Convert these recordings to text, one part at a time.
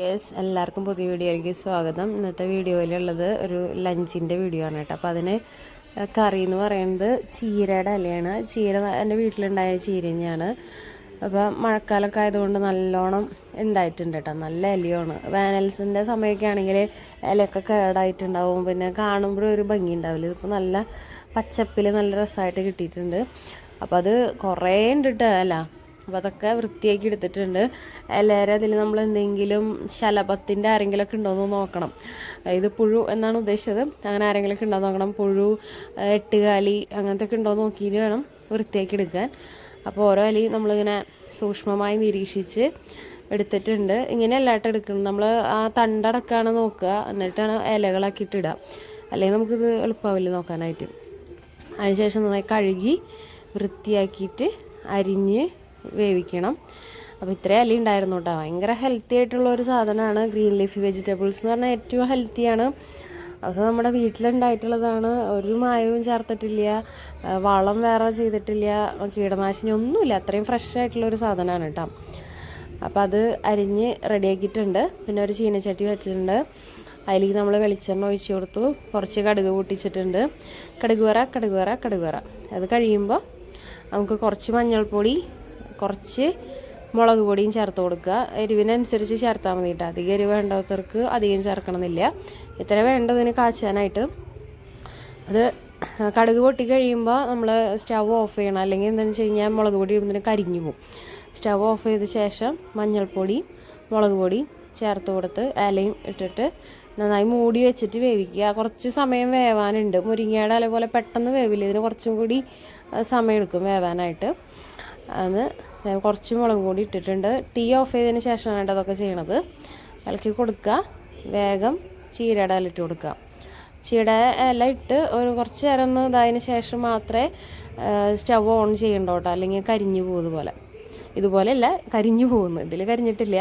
Yes എല്ലാവർക്കും പുതിയ വീഡിയോയിലേക്ക് സ്വാഗതം. ഇന്നത്തെ വീഡിയോയിലുള്ളത് ഒരു ലഞ്ചിന്റെ വീഡിയോ ആണ് കേട്ടോ. അപ്പോൾ അതിന് കറി എന്ന് പറയുന്നത് ചീരയുടെ ഇലയാണ്. ചീര എന്റെ വീട്ടിലുണ്ടായ ചീര തന്നെയാണ് അപ്പോൾ മഴക്കാലമൊക്കെ ആയതുകൊണ്ട് നല്ലോണം ഉണ്ടായിട്ടുണ്ട് കേട്ടോ. നല്ല ഇലയാണ്. വേനൽസിന്റെ സമയമൊക്കെ ആണെങ്കിൽ ഇലയൊക്കെ കേടായിട്ടുണ്ടാവും. പിന്നെ കാണുമ്പോഴും ഒരു ഭംഗി ഉണ്ടാവില്ല. ഇതിപ്പോൾ നല്ല പച്ചപ്പിൽ നല്ല രസമായിട്ട് കിട്ടിയിട്ടുണ്ട്. അപ്പോൾ അത് കുറേ ഉണ്ട് കേട്ടോ ഇല. അപ്പോൾ അതൊക്കെ വൃത്തിയാക്കി എടുത്തിട്ടുണ്ട്. എല്ലാവരും അതിൽ നമ്മൾ എന്തെങ്കിലും ശലഭത്തിന്റെ ആരെങ്കിലുമൊക്കെ ഉണ്ടോയെന്ന് നോക്കണം. ഇത് പുഴു എന്നാണ് ഉദ്ദേശിച്ചത്. അങ്ങനെ ആരെങ്കിലുമൊക്കെ ഉണ്ടോ നോക്കണം. പുഴു എട്ടുകാലി അങ്ങനത്തെ ഒക്കെ ഉണ്ടോ നോക്കിയിട്ട് വേണം വൃത്തിയാക്കി എടുക്കാൻ. അപ്പോൾ ഓരോ അലി നമ്മളിങ്ങനെ സൂക്ഷ്മമായി നിരീക്ഷിച്ച് എടുത്തിട്ടുണ്ട്. ഇങ്ങനെ എല്ലായിട്ടും എടുക്കണം നമ്മൾ ആ തണ്ടടക്കാണ് നോക്കുക. എന്നിട്ടാണ് ഇലകളാക്കിയിട്ട് ഇടുക അല്ലെങ്കിൽ നമുക്കിത് എളുപ്പമാവില്ല നോക്കാനായിട്ട്. അതിനുശേഷം നന്നായി കഴുകി വൃത്തിയാക്കിയിട്ട് അരിഞ്ഞ് വേവിക്കണം. അപ്പോൾ ഇത്രയും അലി ഉണ്ടായിരുന്നു കേട്ടോ ഭയങ്കര ഹെൽത്തി ആയിട്ടുള്ള ഒരു സാധനമാണ് ഗ്രീൻ ലീഫി വെജിറ്റബിൾസ് എന്ന് പറഞ്ഞാൽ ഏറ്റവും ഹെൽത്തിയാണ് അത് നമ്മുടെ വീട്ടിലുണ്ടായിട്ടുള്ളതാണ്. ഒരു മായവും ചേർത്തിട്ടില്ല. വളം വേറെ ചെയ്തിട്ടില്ല. കീടനാശിനി ഒന്നുമില്ല. അത്രയും ഫ്രഷ് ആയിട്ടുള്ള ഒരു സാധനമാണ് കേട്ടോ അപ്പോൾ അത് അരിഞ്ഞ് റെഡിയാക്കിയിട്ടുണ്ട് പിന്നെ ഒരു ചീനച്ചട്ടി വെച്ചിട്ടുണ്ട്. അതിലേക്ക് നമ്മൾ വെളിച്ചെണ്ണ ഒഴിച്ചു കൊടുത്തു. കുറച്ച് കടുക് പൊട്ടിച്ചിട്ടുണ്ട്. കടുക് വറ കടുക് വറ കടുക് വറ. അത് കഴിയുമ്പോൾ നമുക്ക് കുറച്ച് മഞ്ഞൾപ്പൊടി കുറച്ച് മുളക് പൊടിയും ചേർത്ത് കൊടുക്കുക. എരിവിനനുസരിച്ച് ചേർത്താൽ മതി കേട്ടോ അധികം എരിവ് വേണ്ടാത്തവർക്ക് അധികം ചേർക്കണമെന്നില്ല. ഇത്ര വേണ്ടതിന് കാച്ചാനായിട്ട്? അത് കടുക് പൊട്ടി കഴിയുമ്പോൾ നമ്മൾ സ്റ്റവ് ഓഫ് ചെയ്യണം. അല്ലെങ്കിൽ എന്താണെന്ന് വെച്ച് കഴിഞ്ഞാൽ മുളക് പൊടി ഇടുന്നതിന് കരിഞ്ഞു പോകും. സ്റ്റവ് ഓഫ് ചെയ്ത ശേഷം മഞ്ഞൾപ്പൊടി മുളക് പൊടി ചേർത്ത് കൊടുത്ത് ഇലയും ഇട്ടിട്ട് നന്നായി മൂടി വെച്ചിട്ട് വേവിക്കുക. കുറച്ച് സമയം വേവാനുണ്ട്. മുരിങ്ങയുടെ ഇല പോലെ പെട്ടെന്ന് വേവില്ല? ഇതിന് കുറച്ചും കൂടി സമയം എടുക്കും വേവാനായിട്ട്. അത് കുറച്ച് മുളക് പൊടി ഇട്ടിട്ടുണ്ട്. ടീ ഓഫ് ചെയ്തതിന് ശേഷമാണ് അതൊക്കെ ചെയ്യണത്. ഇളക്കി കൊടുക്കുക. വേഗം ചീരയുടെ ഇല ഇട്ട് കൊടുക്കുക. ചീട ഇല ഇട്ട് ഒരു കുറച്ച് നേരം ഒന്ന് ഇതായതിന് ശേഷം മാത്രമേ സ്റ്റവ് ഓൺ ചെയ്യണ്ടോ കേട്ടോ? അല്ലെങ്കിൽ കരിഞ്ഞു പോകുന്നത് പോലെ ഇതുപോലെയല്ല കരിഞ്ഞു പോകുന്നു. ഇതിൽ കരിഞ്ഞിട്ടില്ല.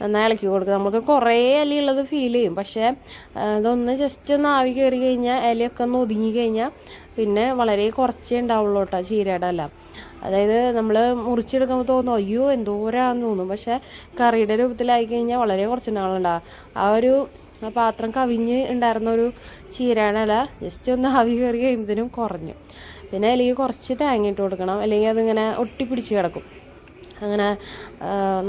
നന്നായി ഇളക്കി കൊടുക്കുക. നമുക്ക് കുറേ ഇലയുള്ളത് ഫീൽ ചെയ്യും. പക്ഷേ ഇതൊന്ന് ജസ്റ്റ് ഒന്ന് ആവി കയറി കഴിഞ്ഞാൽ ഇലയൊക്കെ ഒന്ന് ഒതുങ്ങി കഴിഞ്ഞാൽ പിന്നെ വളരെ കുറച്ചേ ഉണ്ടാവുള്ളൂ കേട്ടോ ചീരയുടെ എല്ലാം അതായത് നമ്മൾ മുറിച്ചെടുക്കുമ്പോൾ തോന്നും അയ്യോ എന്തോരാന്ന് തോന്നും പക്ഷേ കറിയുടെ രൂപത്തിലായി കഴിഞ്ഞാൽ വളരെ കുറച്ചുണ്ടാവുന്നുണ്ടാവും ആ ഒരു ആ പാത്രം കവിഞ്ഞ് ഉണ്ടായിരുന്ന ഒരു ചീരയുടെ ജസ്റ്റ് ഒന്ന് ആവി കയറി കഴിയുമ്പോഴത്തേനും കുറഞ്ഞു. പിന്നെ അല്ലെങ്കിൽ കുറച്ച് തേങ്ങ ഇട്ട് കൊടുക്കണം. അല്ലെങ്കിൽ അതിങ്ങനെ ഒട്ടിപ്പിടിച്ച് കിടക്കും. അങ്ങനെ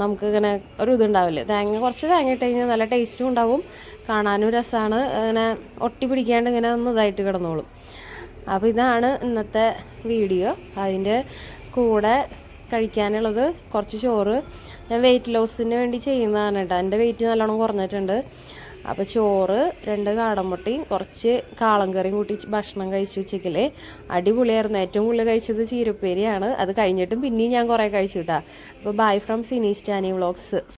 നമുക്കിങ്ങനെ ഒരു ഇതുണ്ടാവില്ല തേങ്ങ കുറച്ച് തേങ്ങ ഇട്ട് കഴിഞ്ഞാൽ നല്ല ടേസ്റ്റും ഉണ്ടാവും. കാണാനും രസമാണ് അങ്ങനെ ഒട്ടി പിടിക്കാണ്ട് ഇങ്ങനെ ഒന്ന് ഇതായിട്ട് കിടന്നോളും. അപ്പോൾ ഇതാണ് ഇന്നത്തെ വീഡിയോ. അതിന്റെ കൂടെ കഴിക്കാനുള്ളത് കുറച്ച് ചോറ്. ഞാൻ വെയിറ്റ് ലോസിന് വേണ്ടി ചെയ്യുന്നതാണ് കേട്ടോ. എന്റെ വെയിറ്റ് നല്ലോണം കുറഞ്ഞിട്ടുണ്ട്. അപ്പോൾ ചോറ് രണ്ട് കാടമുട്ടയും കുറച്ച് കാളം കറിയും കൂട്ടി ഭക്ഷണം കഴിച്ചു ഉച്ചയ്ക്കൽ അടിപൊളിയായിരുന്നു. ഏറ്റവും കൂടുതൽ കഴിച്ചത് ചീരപ്പേരിയാണ്. അത് കഴിഞ്ഞിട്ടും പിന്നെയും ഞാൻ കുറേ കഴിച്ചു കേട്ടോ. അപ്പോൾ bye from Cini Stany vlogs